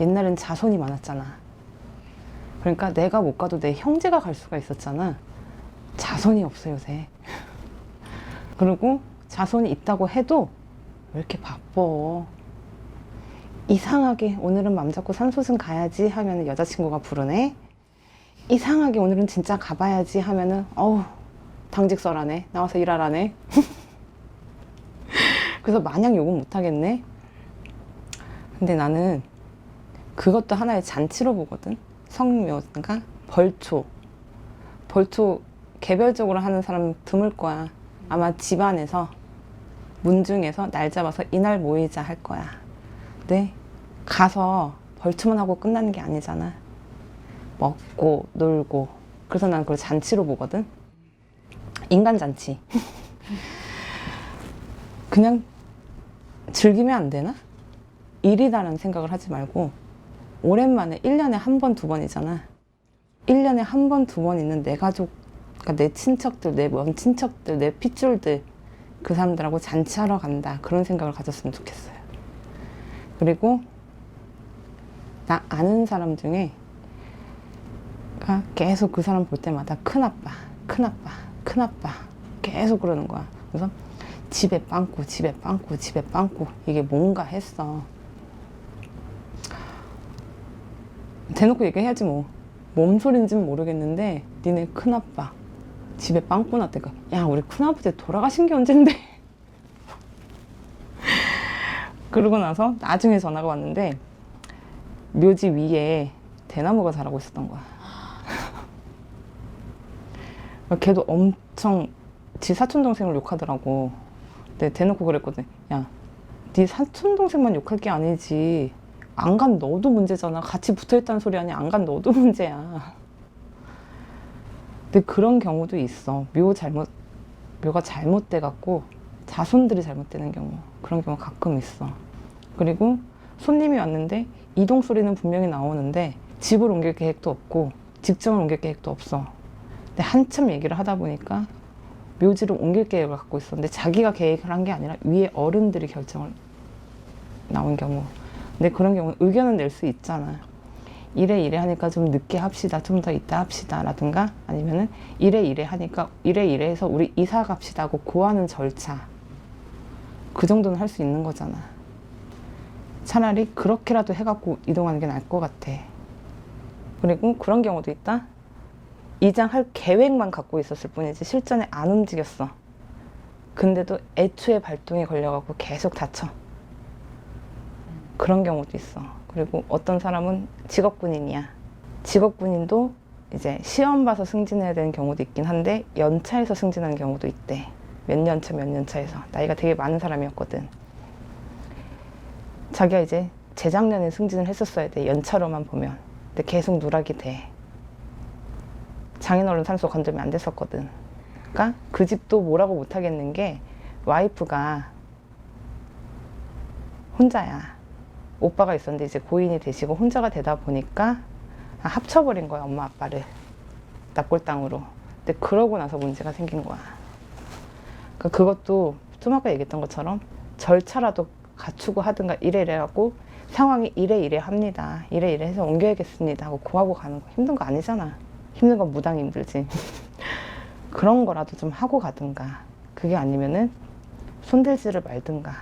옛날엔 자손이 많았잖아. 그러니까 내가 못 가도 내 형제가 갈 수가 있었잖아. 자손이 없어 요새. 그리고 자손이 있다고 해도 왜 이렇게 바빠? 이상하게 오늘은 맘 잡고 산소승 가야지 하면 여자친구가 부르네. 이상하게 오늘은 진짜 가봐야지 하면은 어우 당직 서라네 나와서 일하라네. 그래서 마냥 욕은 못 하겠네. 근데 나는 그것도 하나의 잔치로 보거든. 성묘인가 벌초. 벌초 개별적으로 하는 사람 드물 거야. 아마 집안에서 문중에서 날 잡아서 이날 모이자 할 거야. 근데 가서 벌초만 하고 끝나는 게 아니잖아. 먹고 놀고. 그래서 난 그걸 잔치로 보거든. 인간 잔치. 그냥 즐기면 안 되나? 일이다라는 생각을 하지 말고 오랜만에 1년에 한 번, 두 번이잖아. 1년에 한 번, 두 번 있는 내 가족, 그러니까 내 친척들, 내 먼 친척들, 내 핏줄들 그 사람들하고 잔치하러 간다. 그런 생각을 가졌으면 좋겠어요. 그리고 나 아는 사람 중에 가 계속 그 사람 볼 때마다 큰아빠, 큰아빠, 큰아빠 계속 그러는 거야. 그래서 집에 빵꾸, 집에 빵꾸, 집에 빵꾸 이게 뭔가 했어. 대놓고 얘기해야지 뭐. 몸 소리인지는 모르겠는데 니네 큰아빠 집에 빵꾸 났대가. 야 우리 큰아버지 돌아가신 게 언젠데. 그러고 나서 나중에 전화가 왔는데 묘지 위에 대나무가 자라고 있었던 거야. 걔도 엄청 지 사촌 동생을 욕하더라고. 근데 대놓고 그랬거든. 야네 사촌 동생만 욕할 게 아니지 안 간 너도 문제잖아. 같이 붙어 있다는 소리 아니야. 안간 너도 문제야. 근데 그런 경우도 있어. 묘 잘못, 묘가 잘못돼 갖고 자손들이 잘못되는 경우. 그런 경우 가끔 있어. 그리고 손님이 왔는데 이동 소리는 분명히 나오는데 집을 옮길 계획도 없고 직장을 옮길 계획도 없어. 근데 한참 얘기를 하다 보니까 묘지를 옮길 계획을 갖고 있었는데 자기가 계획을 한 게 아니라 위에 어른들이 결정을 나온 경우. 근데 그런 경우는 의견은 낼 수 있잖아. 이래 이래 하니까 좀 늦게 합시다. 좀 더 이따 합시다. 라든가 아니면은 이래 이래 하니까 이래 이래 해서 우리 이사 갑시다 하고 고하는 절차. 그 정도는 할 수 있는 거잖아. 차라리 그렇게라도 해갖고 이동하는 게 나을 것 같아. 그리고 그런 경우도 있다. 이장할 계획만 갖고 있었을 뿐이지 실전에 안 움직였어. 근데도 애초에 발동이 걸려갖고 계속 다쳐. 그런 경우도 있어. 그리고 어떤 사람은 직업군인이야. 직업군인도 이제 시험 봐서 승진해야 되는 경우도 있긴 한데 연차에서 승진하는 경우도 있대. 몇 년 차, 몇 년 차에서. 나이가 되게 많은 사람이었거든. 자기가 이제 재작년에 승진을 했었어야 돼. 연차로만 보면. 근데 계속 누락이 돼. 장인 어른 산소 건드면 안 됐었거든. 그러니까 그 집도 뭐라고 못 하겠는 게 와이프가 혼자야. 오빠가 있었는데 이제 고인이 되시고 혼자가 되다 보니까 합쳐버린 거야 엄마 아빠를. 납골당으로. 근데 그러고 나서 문제가 생긴 거야. 그러니까 그것도 좀 아까 얘기했던 것처럼 절차라도 갖추고 하든가 이래 이래 하고 상황이 이래 이래 합니다. 이래 이래 해서 옮겨야겠습니다 하고 고하고 가는 거 힘든 거 아니잖아. 힘든 건 무당 힘들지. 그런 거라도 좀 하고 가든가. 그게 아니면은 손들지를 말든가